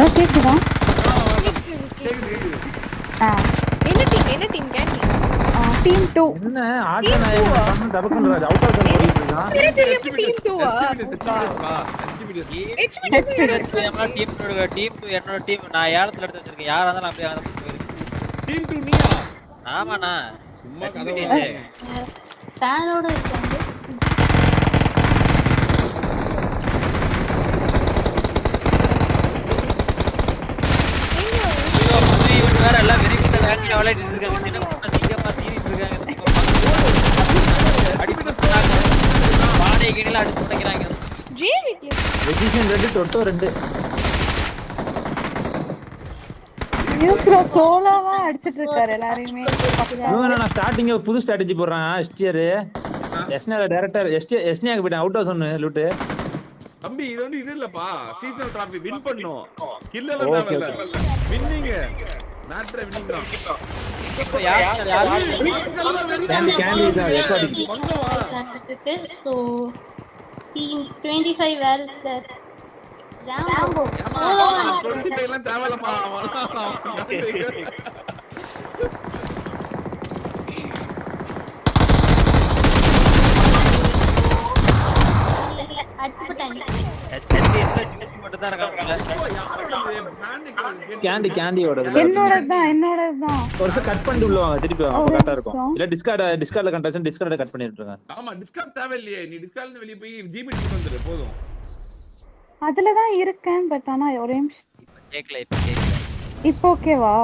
Hello கேக்குதா. ஆ. என்ன team என்ன டீம் கேண்டி டீம் டூ என்ன? ஆட்ட நாயகன் பண்ண தபக்குன்னு அவுட் ஆஃப் ஓடிட்டு இருக்கான். தெரியும் டீம் டூவா டீம் டீம் டூ என்னோட டீம் நான் ஏலத்துல எடுத்து வச்சிருக்கேன்? யாரா இருந்தாலும் அப்படியே அதை போயிருக்கு டீம் டூ நீயா? ஆமாண்ணா. சும்மா HBD கதை ஸ். ஃபேனோட இருக்காங்க ஐயோ, புது event வேற எல்லாம் வெறிக்கிட்ட வேட்டையில விளையாடிட்டு இருக்காங்க. சின்ன பொண்ணு இருக்காங்க. பானை கீழே அடிச்சு உடைக்கிறாங்க. ரெஜிஷன் ரெண்டு டொட்டோ ரெண்டு. நியூஸ்ல சோலோவா அடிச்சிட்டு இருக்காரு எல்லாரையுமே நான் ஸ்டார்டிங் புது ஸ்ட்ராட்டஜி போடுறான் எஸ்டிஆர் எஸ்னியா டைரக்டர் எஸ்டி எஸ்னியாக்கு போயிட்டேன் அவுட் ஹவுஸ் ஒன்னு லூட்டு தம்பி இது வந்து இது இல்லப்பா. சீசனல் டிராஃபி வின் பண்ணோம். கில் எல்லாம் Okay, தேவையில்ல வின்னிங் மேட்ர வின்னிங் தான் கேண்டி கேண்டி தான் எக்கோ அடிக்குது பங்கவா இருக்கு. ஸோ டீம் சார் ராம்போ எல்லாம் ஜூஸ் மட்டும் தான் இருக்காங்க கேண்டி கேண்டியோட என்னோட தான் என்னோட தான் ஒரு வருஷம் கட் பண்ணிட்டு உள்ள வாங்க திருப்பி வாங்க. கரெக்டா இருக்கும். இல்ல டிஸ்கார்ட் டிஸ்கார்ட்ல கண்டாச்சு டிஸ்கார்ட கட் பண்ணிட்டு இருக்காங்க ஆமா டிஸ்கார்ட் தேவையில்லையே. நீ டிஸ்கார்ட்ல வெளிய போய் ஜிபி எடுத்து வந்துரு போதும். அதுல தான் இருக்கேன் பட் ஆனா ஒரே நிமிஷம். கேட்கல இப்ப கேட்கல இப்போ ஓகேவா?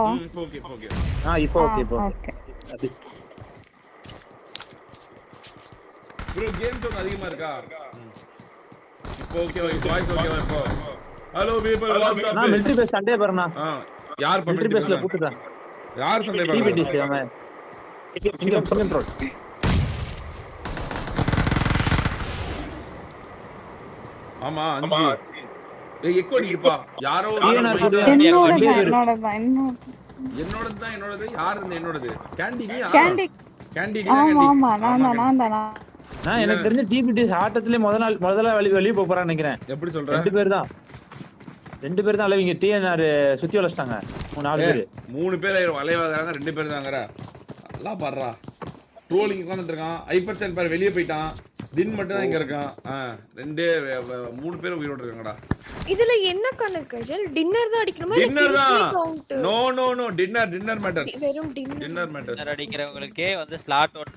Okay okay. ஆ இப்போ ஓகே இப்போ ஓகே. ப்ரோ கேம் டோன் அதிகமா இருக்கா? இப்போ ஓகே ஓகே வாய்ஸ் ஓகே இப்போ. ஹலோ பீப்பிள் வாட்ஸ் நான் அப் மிலிட்டரி பேஸ் சண்டே ஆ யார் மிலிட்டரி பேஸ்ல பண்ணிட்டு போட்டுதான் யார் சண்டை டிபிடிசி அவன். சிங்கம் சிங்கம் ரோட் ஆமா அஞ்சு. ஏய் எக்கோ அடிக்குப்பா யாரோ என்னோட. என்னோட தான் என்னோட என்னோடது தான் என்னோடது யார் இருந்த என்னோடது? கேண்டி நீ கேண்டி கேண்டி நீ ஆமா ஆமா நான் தான் நான் தான் நான். நான் எனக்கு தெரிஞ்ச டிபிடிசி ஆட்டத்திலே முதல் நாள் முதல்ல வெளிய வெளிய போறான்னு நினைக்கிறேன். எப்படி சொல்ற? ரெண்டு பேர் தான் ரெண்டு பேர் தான் இவங்க டிஎன்ஆர் சுத்தி வளைச்சிட்டாங்க. மூணு நாலு பேர். மூணு பேர் வளைவாதாங்க ரெண்டு பேர் தாங்கற நல்லா பாடுறா. ட்ரோலிங் உட்காந்துட்டு இருக்கான் ஹைப்பர் சான் பாரு வெளியே போயிட்டான். தின் மட்டும் தான் இங்க இருக்கான். ஆ, ரெண்டே மூணு பேர் உயிரோட இருக்காங்கடா. இதுல என்ன கணக்கு ஜெல் டின்னர் தான் அடிக்கணுமா? டின்னர் தான். No no no dinner dinner matter வெறும் டின்னர் டின்னர் மேட்டர் Dinner அடிக்கிறவங்களுக்கே வந்து ஸ்லாட் ஒன்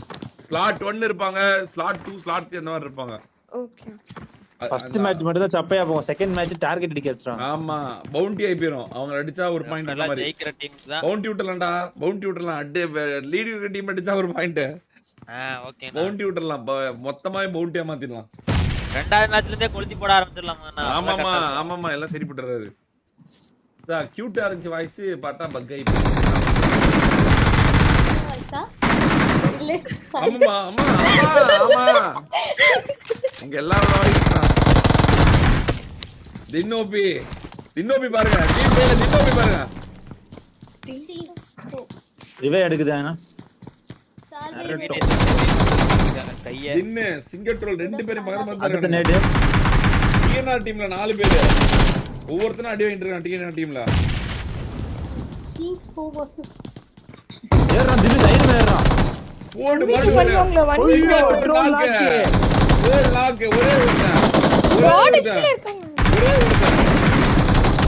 ஸ்லாட் ஒன் இருப்பாங்க. ஸ்லாட் டூ ஸ்லாட் த்ரீ அந்த மாதிரி இருப்பாங்க. ஓகே ஃபர்ஸ்ட் மேட்ச் மட்டும் தான் சப்பையா போகும். செகண்ட் மேட்ச் டார்கெட் அடிக்க வச்சிருவாங்க ஆமா பவுண்டி ஆகி போயிரும் அவங்க அடிச்சா ஒரு பாயிண்ட் அந்த நல்லா மாதிரி. ஜெயிக்கிற டீம் தான். பவுண்டி விட்டுறலாம்டா. பவுண்டி விட்டுறலாம். அடி லீடிங் இருக்க டீம் அடிச்சா ஒரு பாயிண்ட் ஆ ஓகே பவுண்டி விட்டுறலாம். ப- மொத்தமாவே பவுண்டியா மாத்திடலாம். ரெண்டாவது மேட்ச்ல இருந்தே கொளுத்தி போட ஆரம்பிச்சிடலாமா? ஆமாமா ஆமாமா எல்லாம் சரி பண்றது கியூட்டா இருந்துச்சு வாய்ஸ் பார்த்தா பக் ஆயி ஆமாமா ஆமா ஆமா ஆமா. இங்க எல்லாரோட வாய்ஸ் தான் தின்னோபி தின்னோபி பாருங்க. டீம் பேர்ல தின்னோபி பாருங்க. ரிவே எடுக்குதாண்ணா கைய தின்னு சிங்கட்ரோல் ரெண்டு பேரும் பக்கத்துல நேடு டிஎன்ஆர் டீம்ல நாலு பேரு. ஒவ்வொருத்தரும் அடி வாங்கிட்டு இருக்கான் டிஎன்ஆர் டீம்ல ஏறான் திடீர்னு லைன் ஏறான் போடு போடு வருவாங்களா வண்டி ஐயோ, control ஒரு lock. ஒரு lock, ஒரே ஒருத்தன். ஒரே ராட் ஒருத்தன். இருக்காங்க.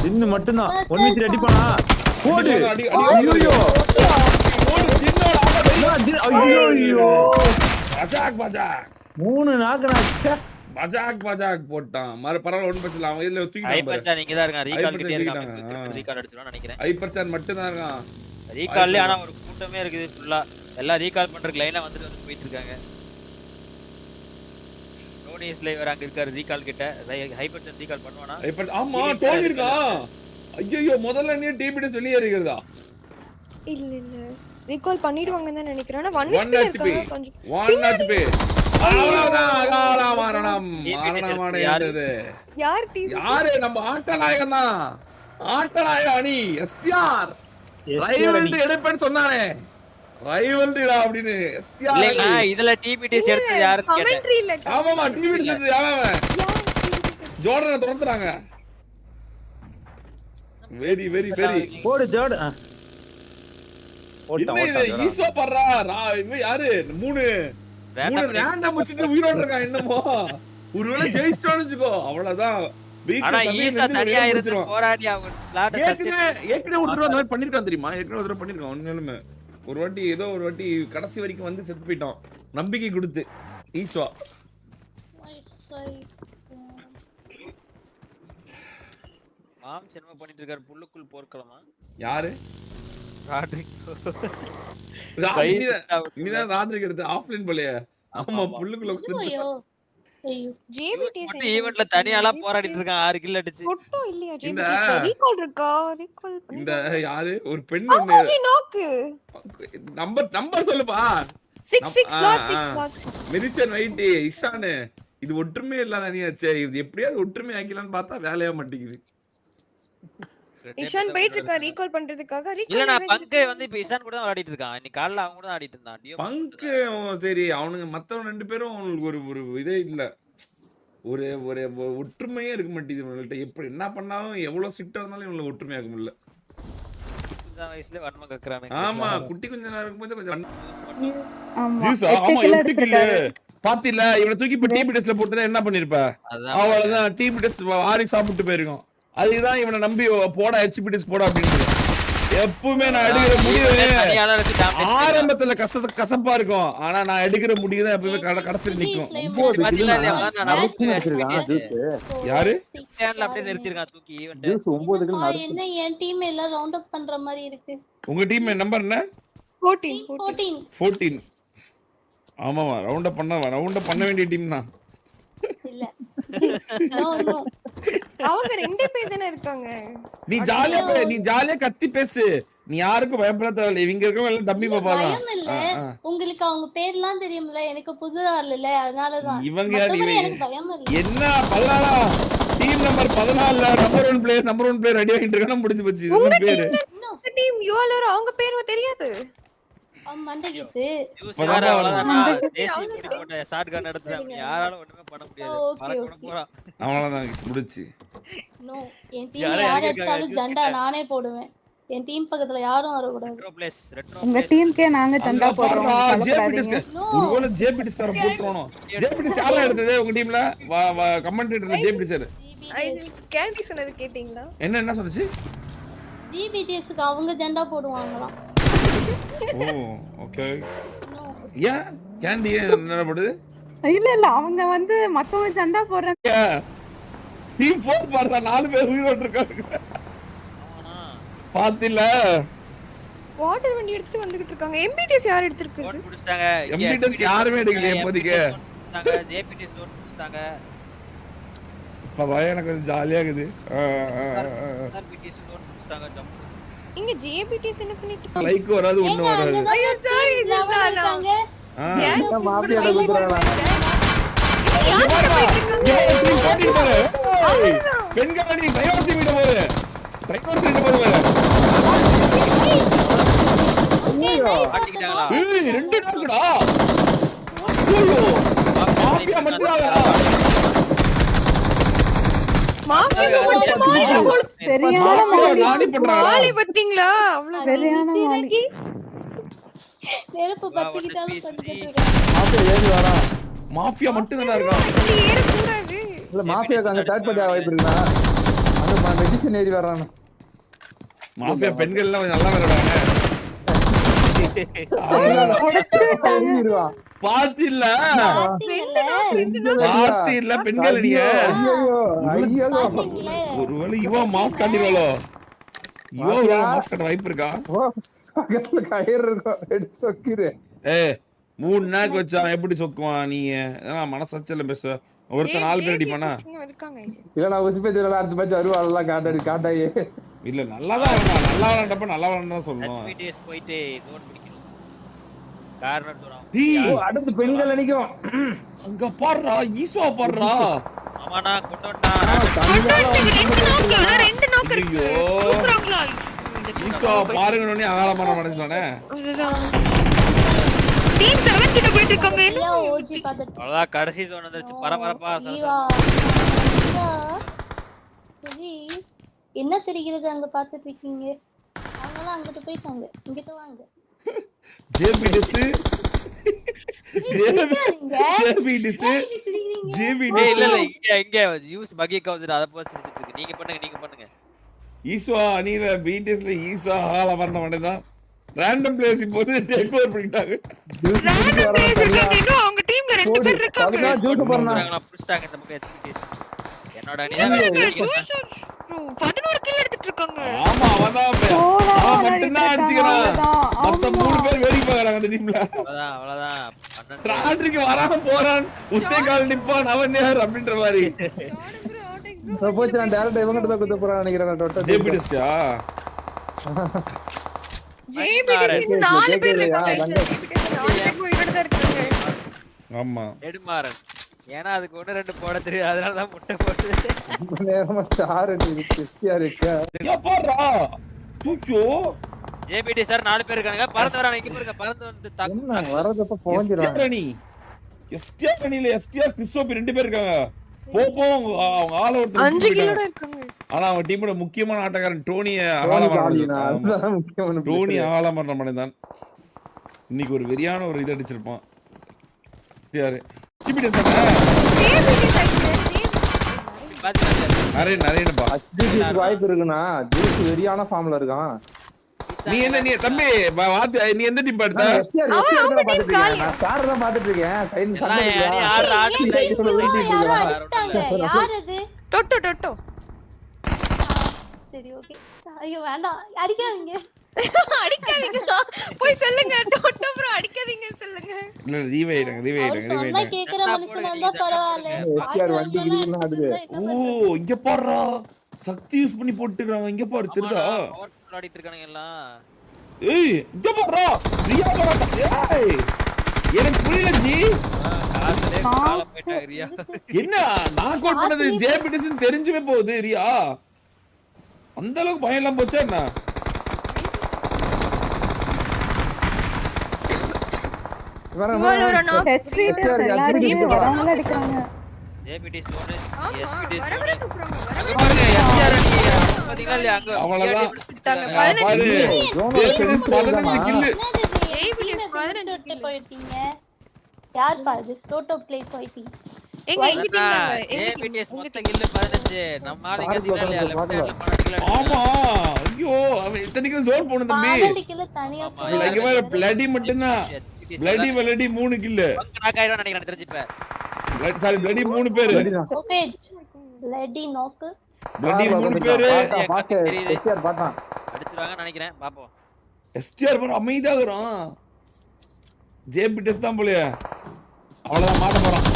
தின்னு மட்டும்தான். ஒன் அடி, அடி, ஐயோ. போடு. ஐயோ. ஐயோ. பஜாக், பஜாக். மூணு நாக்கு ச்சே. பஜாக், பஜாக் போட்டான். மறு பரவாயில்ல ஒண்ணும் பிரச்சனை இல்லை. அவன் இதுல பாரு. ஹைப்பர்ச்சா நீங்க தான் இருக்கான். ரீகால் கிட்டே இருக்கான். ரீகால் அடிச்சிடும் நினைக்கிறேன். ஹைப்பர் சான் மட்டும்தான் இருக்கான். ரீகால்லே ஆனா ஒரு கூட்டமே இருக்குது ஃபுல்லா எல்லாம் ரீகால் பண்றதுக்கு லைனா வந்துட்டு வந்து போயிட்டு இருக்காங்க. டோனி ஸ்லேவர் அங்க இருக்காரு ரீகால் கிட்ட. ஹைப்பர்ச்சன் ரீகால் பண்ணுவானா? ஹைப்பர் ஆமா டோனி இருக்கான் ஐயோ முதல்ல நீ டிபிடி சொல்லி இருக்கிறதா இல்ல இல்ல. ரீகால் பண்ணிடுவாங்கன்னு தான் நினைக்கிறேன். ஆனா ஒன் ஒன் ஹெச்பி ஹெச்பி இருக்காங்க கொஞ்சம். ஒன் ஹெச்பி யாரு? நம்ம ஆட்ட நாயகன் தான் ஆட்ட நாயக அணி. எஸ்ஆர் எடுப்பேன்னு சொன்னானே. ரைவல்டிடா அப்படின்னு எஸ்ஆர் இல்லைங்க இதுல டிபிடிஸ் எடுத்தது யாருன்னு கேட்டேன். கமெண்ட்ரி இல்ல ஆமாமா டிவி எடுத்தது அவன்? யார் ஜோர்டனை துரத்துறாங்க. வெரி வெரி வெரி போடு ஜோடா. ஈசோ பண்றா யாரு? மூணு. மூணு ரேண்டம் வச்சுட்டு உயிரோட இருக்கான் என்னமோ? ஒருவேளை ஜெயிச்சிட்டோம்னு வச்சுக்கோ அவ்வளவுதான். பண்ணிருக்கான் தெரியுமா? ஏற்கனவே ஒரு தடவை பண்ணிருக்கான் உண்மையிலுமே ஒரு வாட்டி ஏதோ ஒரு வாட்டி கடைசி வரைக்கும் வந்து செத்து போயிட்டான். நம்பிக்கை கொடுத்து. ஈஸ்வா. மாம் சினிமா பண்ணிட்டு இருக்காரு புல்லுக்குள் போர்க்களமா? யாரு? ராட்ரிக். ரா- கை இனிதான் தட்டாவு. இனிதான் ராத்திரிக்கு எடுத்து. ஆஃப்லைன் போலயே. ஆமா ஆமா. புல்லுக்குள்ள ஜேபிடி ஈவென்ட்ல தனியாலாம் போராடிட்டு இருக்கான் ஆறு கில் அடிச்சு. ஃபோட்டோ இல்லையா இந்த- ஜேபிடி ரீகால் இருக்கா? ரீகால் இந்த யாரு? ஒரு பெண் ஒண்ணு. ஆகாஷி நோக்கு. நம்பர் நம்பர் சொல்லுப்பா. 6 6 ஆ, ஸ்லாட் ஆ. 6 ஸ்லாட் மெரிசன் வைட்டி இஷானு இது ஒற்றுமை இல்லாத அணியாச்சே. இது எப்படியாவது ஒற்றுமை ஆக்கலாம்னு பார்த்தா வேலையா மாட்டேங்குது. இஷான் போயிட்டு இருக்கா ரீகால் பண்றதுக்காக இல்ல நான் ரீகால் பங்கு வந்து இப்ப இசான் கூட தான் விளையாடிட்டு இருக்கான் இன்னைக்கு காலைல அவங்க கூட தான் ஆடிட்டு இருந்தான். பங்கு அவன் சரி. அவனுங்க மத்தவங்க ரெண்டு பேரும் அவனுக்கு ஒரு ஒரு இதே இல்ல. ஒரு ஒரு ஒற்றுமையே இருக்க மாட்டேங்குது இவங்கள்ட்ட. எப்படி என்ன பண்ணாலும் எவ்வளவு ஸ்ட்ரிக்டா இருந்தாலும் இவங்களை ஒற்றுமையாக்க முடியல. வயசுல வன்மம் கக்குறானுங்க ஆமா குட்டி கொஞ்ச நேரம் இருக்கும்போது கொஞ்சம் ஆமா. எட்டு கில்லு. பாத்தில இவனை தூக்கி இப்ப டெஸ்ட்ல போட்டுதான் என்ன பண்ணிருப்ப? அவ்வளவுதான் டீபி டெஸ்ட் வாரி சாப்பிட்டு போயிருக்கோம் அதுக்குதான் இவனை நம்பி போடா ஹெச்பி டெஸ்ட் போடா அப்படின்னு எப்பவுமே நான் எடுக்கிற முடிவு. ஆரம்பத்துல கச கசப்பா இருக்கும். ஆனா நான் எடுக்கிற முடிவு தான் எப்பவுமே கட- கடைசியில் நிக்கும். யாரு? என்ன என் டீம் எல்லாம் ரவுண்ட் அப் பண்ற மாதிரி இருக்கு? உங்க டீம் நம்பர் என்ன? 14 14 14 ஃபோர்டீன் ஆமாமா ரவுண்ட் அப் பண்ண ரவுண்ட் அப் பண்ண வேண்டிய டீம் தான். இல்ல. நோ நோ அவங்க ரெண்டு பேர் தானே இருக்காங்க. நீ ஜாலியா பே- நீ ஜாலியா கத்தி பேசு. நீ யாருக்கும் பயப்பட தேவையில்ல. இவங்க இருக்கவங்க எல்லாம் டம்மி பாப்பா தான் பயம் இல்ல. உங்களுக்கு அவங்க பேர்லாம் தெரியும்ல. எனக்கு புது ஆள் இல்ல. அதனாலதான். இவங்க இல்ல. என்ன பதினாலா டீம் நம்பர் பதினாலுல number one player number one player ready ஆகிட்டு இருக்கான்னு முடிஞ்சு போச்சு. பேரு. டீம் யோலர் அவங்க பேர் தெரியாது. ஒண்ணுமே பண்ண முடியாது. அவ்வளவுதான் முடிச்சு நோ என் டீம் யாரை? எடுத்தாலும் ஜண்டா. நானே போடுவேன். என் டீம் பக்கத்துல யாரும் ரெட்ரோ உங்க டீமுக்கே நாங்க சண்டா போடுறோம். ஒருவேளை ஜேபிடிஸ் கார போட்டுறோம் ஜேபிடிஸ் யாரா எடுத்தது உங்க டீம்ல கமெண்ட் ஜேபிடிஸ் கேண்டி சொன்னது கேட்டிங்களா? என்ன என்ன சொன்னுச்சு? ஜிபிடிஎஸ்க்கு அவங்க ஜெண்டா போடுவாங்களாம். ஓ ஓகே ஏன் கேண்டி என்ன பண்ணுது இல்ல இல்ல அவங்க வந்து மத்தவங்க சண்டா போடுறாங்க டீம் ஃபோர் பாருடா நாலு பேர் உயிரோடு இருக்காங்க. பாத்தில. வாட்டர் வண்டி எடுத்துட்டு வந்துகிட்டு இருக்காங்க. எம்பிடிஎஸ் யார் எடுத்திருக்கு? ஓட் புடிச்சிட்டாங்க. MPTS யாருமே எடுக்கலையே இப்போதைக்கு. ஜேபிடி சோட் புடிச்சிட்டாங்க. இப்பதான் எனக்கு கொஞ்சம் ஜாலியா இருக்குது. இங்க ஜேபிடிஎஸ் என்ன பண்ணிட்டு லைக் வராது ஒண்ணும் வராது. ஐயோ சாரி இருக்காங்க. ஆ. பாரு. ஏய், பெண்காணி வீடு. போது பாரு. மாட்டிக்கிட்டாங்களா ஏய் ரெண்டு நாக்குடா. ஐயோ மாஃபியா மட்டும் மாலி கொளுத்து சரியான மாஃபியா மாலி. நாடி பண்றாங்க மாலி பாத்தீங்களா அவ்வளவு சரியான மாலி நெருப்பு வா, பத்திக்கிட்டாலும் மாஃபியா மட்டும் இருக்கான் இல்ல மாப்பியாக்கு அங்க தேர்ட் பார்ட்டி வாய்ப்பு இருக்குண்ணா அந்த மெடிசன் ஏறி வரான் மாஃபியா பெண்கள் எல்லாம் கொஞ்சம் நல்லா விளையாடுவாங்க நாள் ரெண்டு நாள் பாத்தில பெண்கள் நீங்க. ஒருவேளை இவா மாஃப் காட்டிடுவாளோ? இவா ஒரு மாஃப் காட்ட வாய்ப்பு இருக்கா? பக்கத்துல கயிறு இருக்கும். எடுத்து சொக்கிரு. ஏ மூணு நாக்கு வச்சான் எப்படி சொக்குவான் நீ? ஏன்னா மனசாச்சல பேச. ஒருத்தன் நாலு பேர் அடிப்பானா? இல்ல நான் உசி பேச்சு அடுத்த பேச்சு வருவாள் காட்டாடி காட்டாயி. இல்ல நல்லாதான் விளாண்டான் நல்லா விளாண்டப்ப நல்லா விளாண்டா சொல்லணும் போயிட்டு அடுத்து பெண்கள் அணிக்கும். அங்க பாடுறா ஈஸ்வா பாடுறா. வந்தா ரெண்டு நாக்கு. இருக்கு. ஈஸ்வா டீம் 7 கிட்ட போயிட்டு இருக்காங்க. என்ன ஓஜி கடைசி ஜோன் வந்துருச்சு. பரபரப்பா சுஜி என்ன தெரிகிறது அங்க பாத்துட்டு இருக்கீங்க? அவங்களாம் அங்கிட்டு போயிட்டாங்க. இங்கிட்ட வாங்க. ஜேபி டிஸ் ஜேபி டிஸ்? ஜேபி டேய் இல்ல இல்ல டிஸ் இங்க இங்க யூஸ் பகிக்க வந்துட்டு அத போய் சிரிச்சிட்டு இருக்கு நீங்க பண்ணுங்க நீங்க பண்ணுங்க. ஈஸ்வா அணியில பிடிஎஸ்ல ஈசா ஆள மரண வேண்டியதான் ரேண்டம் பிளேஸ் இப்போது டேக் ஓவர் பண்ணிட்டாங்க இருக்காங்க. இன்னும் அவங்க டீம்ல ரெண்டு பேர் இருக்காங்க. அதுதான் ஜூட்டு போறேன் போறாங்களா புடிச்சிட்டாங்க இந்த பக்கம் எஸ்பிடி என்னோட அணி தான். ஜோஷ் bro, 11 கில் எடுத்துட்டு இருக்காங்க. ஆமா அவன். தான் அவன் மட்டும்தான் இருக்காங்க, அடிச்சுக்கிறான் அவ்வளவுதான். மத்த ஆமா. மூணு பேர் டீம்ல அவ்வளவுதான் ராட்ரிக்கு வராம போறான். உத்தே கால் நிப்பான் அவன் யார் அப்படின்ற மாதிரி. போச்சு நான் டேரக்டா தான் குத்த போறேன் நினைக்கிறேன் டொட்டா ஜேபி டிஸ்டா JBD இன்னும் நாலு பேர் கேக்கலையா? இருக்காங்க இல்ல, JBD நாலு பேர் உயிரோட தான் இருக்காங்க. ஆமா. நெடுமாறன். ஏன்னா அதுக்கு ஒண்ணு ரெண்டு போட தெரியும் அதனால தான் முட்டை போட்டு. நேரமா ஸ்டார் இருக்கா? யா பாடுறா தூக்கியோ? ஜேபிடி சார் நாலு பேர் இருக்காங்க பறந்து வராங்க இங்க பாருங்க பறந்து வந்து என்ன தாக்கு வரதப்ப எஸ்டிஆர் அணி எஸ்டிஆர் அணியில எஸ்டிஆர் கிறிஸ்டோபி ரெண்டு பேர் இருக்காங்க. போ போ அவங்க அவங்க ஆள ஒருத்தர் அஞ்சு விட்டுட்டு கிலோட போயிட்டாங்க. இருக்காங்க. ஆனா அவங்க டீமோட முக்கியமான ஆட்டக்காரன் டோனிய டோனி முக்கியமான டோனி. ஆலமரணம் அடைந்தான் இன்னைக்கு ஒரு வெறியான ஒரு இது அடிச்சிருப்பான். யாரு? சிபிடி நிறைய HDGs வாய்ப்பு இருக்குண்ணா. ஜூஸ் வெறியான ஃபார்ம்ல இருக்கான். நீ என்ன நீ தம்பி வாத்து நீ எந்த டீம் STR அவங்க தான் பாத்துட்டு இருக்கேன். வெயிட் யாரோ அது? டொட்டோ டொட்டோ. சரி ஓகே ஐயோ வேண்டாம். அடிக்காதீங்க. அடிக்காதீங்க போய் சொல்லுங்க. டொட்டோ ப்ரோ அடிக்காதீங்கன்னு சொல்லுங்க. இல்ல ரீவே ஆயிடுங்க ரீவே அவர் ஆயிடுங்க ரீவே சொன்னா ஆயிடுங்க. கேக்குற மனுஷனா இருந்தா பரவாயில்ல. STR வண்டி கிடின்னு ஆடுது. ஓ இங்க பாடுறா சக்தி யூஸ் பண்ணி போட்டுக்கிறாங்க இங்க பாரு திருடா. பவர் ஆடிட்டு இருக்கானுங்க எல்லாம். ஏய் இங்க பாடுறா ரியா பாடுறா ஏய் எனக்கு புரியல ஜி. என்ன? நான் கோட் பண்ணது ஜேபிடிஸ்னு தெரிஞ்சுமே போகுது ரியா. அந்த அளவுக்கு பயம் எல்லாம் போச்சா என்ன? ஜேபிடி சோனு பாத்தீங்களா இல்லையா அங்க அவ்வளவுதான். பதினஞ்சு? கில்லு. போயிட்டீங்க யார் பாது டோட்டோ பிளே போயிட்டீங்க எங்க எங்க டீம் தாங்க? எங்க team, ஜேபிடிஎஸ் எங்க மொத்த team. கில்லு 15 நம்ம ஆளு இங்க பாருங்க, இல்லையா லெஃப்ட் பாருங்க. ஹேண்ட்ல 12 கிலோ ஆமா. ஐயோ அவன் இத்தனைக்கும் ஜோன் போன தம்பி. பன்னெண்டு கிலோ தனியா ஆமா, இல்ல, இங்க வேற பிளடி மட்டும்தான். பிளடி பிளடி வெலடி மூணு கில்லு நாக் ஆயிடும் நினைக்கிறேன் தெரிஞ்சுப்ப சாரி பிளடி மூணு பேரு. சரிதான். ஓகே லெடி நோக்கு பார்ல மூணு. பேரு. STR பார்த்தான். அடிச்சிருவாங்கன்னு நினைக்கிறேன். பாப்போம். எஸ்டிஆர் பாரு அமைதியாகிறான் ஜேபிடிஎஸ் தான் போலயே. அவ்வளவுதான் மாட்ட போறான்.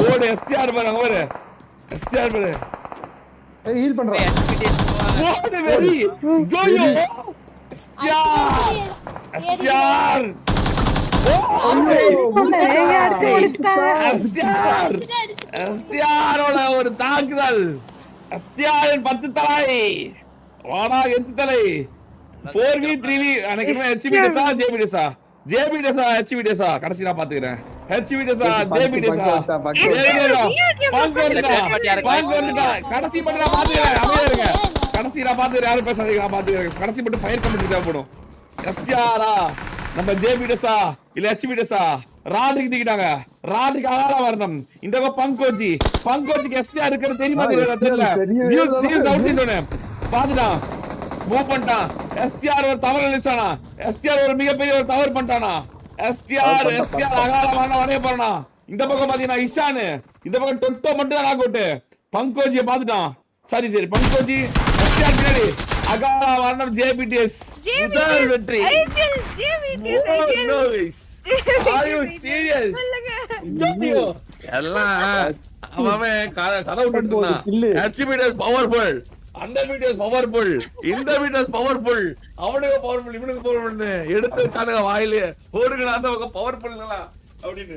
போடு எஸ்டிஆர் பாரு அங்க பாரு. எஸ்டிஆர் பாரு. ஏய், heal பண்றான். எஸ்டிஆர். எஸ்டிஆர். ஒரு தாக்குதல் எஸ்டிஆரின் பத்து தலை வாடா எத்து தலை ஃபோர் வி த்ரீ வி எனக்கு ஹெச்பி டெஸா ஜேபி டெஸா ஜேபி டெஸா ஹெச்பி டெஸா கடைசி நான் பாத்துக்கிறேன். ஹெச்பி டெஸா ஜேபி டெஸா பக்கு, வந்துட்டா பாங்கு வந்துட்டா கடைசி மட்டும் நான் பாத்துக்கிறேன். அமைதியா இருங்க கடைசி நான் பாத்துக்கிறேன் யாரும் பேசாதீங்க நான் பாத்துக்கிறேன் கடைசி மட்டும் ஃபயர் கமிட்டி தேவைப்படும் எஸ்டிஆரா நம்ம ஜேபி டெஸா இல்ல ஹெச்பி டெஸா ராட்ரிக்கு தூக்கிட்டாங்க. ராட்ரிக்கு அகால வரணும். இந்த பக்கம் பங்கோஜி பங்கோஜிக்கு எஸ்டிஆர் இருக்கிறது தெரியுமா தெரியல. அவுட் சொன்னேன். பாத்துட்டான் மூவ் பண்ணிட்டான். எஸ்டிஆர் ஒரு தவறு நினைச்சானா? எஸ்டிஆர் ஒரு மிகப்பெரிய ஒரு தவறு பண்ணிட்டானா? எஸ்டிஆர் எஸ்டிஆர் அகால மரணம் அடைய போறானா? இந்த பக்கம் பாத்தீங்கன்னா இஷானு. இந்த பக்கம் டொட்டோ மட்டும் தான் நாக் அவுட் பங்கோஜிய பாத்துட்டான் சரி சரி. பங்கோஜி எஸ்டிஆர் பின்னாடி. அகால மரணம் ஜேபிடிஎஸ் முதல் வெற்றி. powerful. அந்த வீடியோஸ் பவர்ஃபுல் இந்த வீடியோஸ் பவர்ஃபுல் அவனுக்கு பவர்ஃபுல் இவனுக்கு பவர்ஃபுல் எடுத்து வச்சானுங்க வாயிலே. ஒரு அந்த பக்கம் பவர்ஃபுல் அப்படின்னு.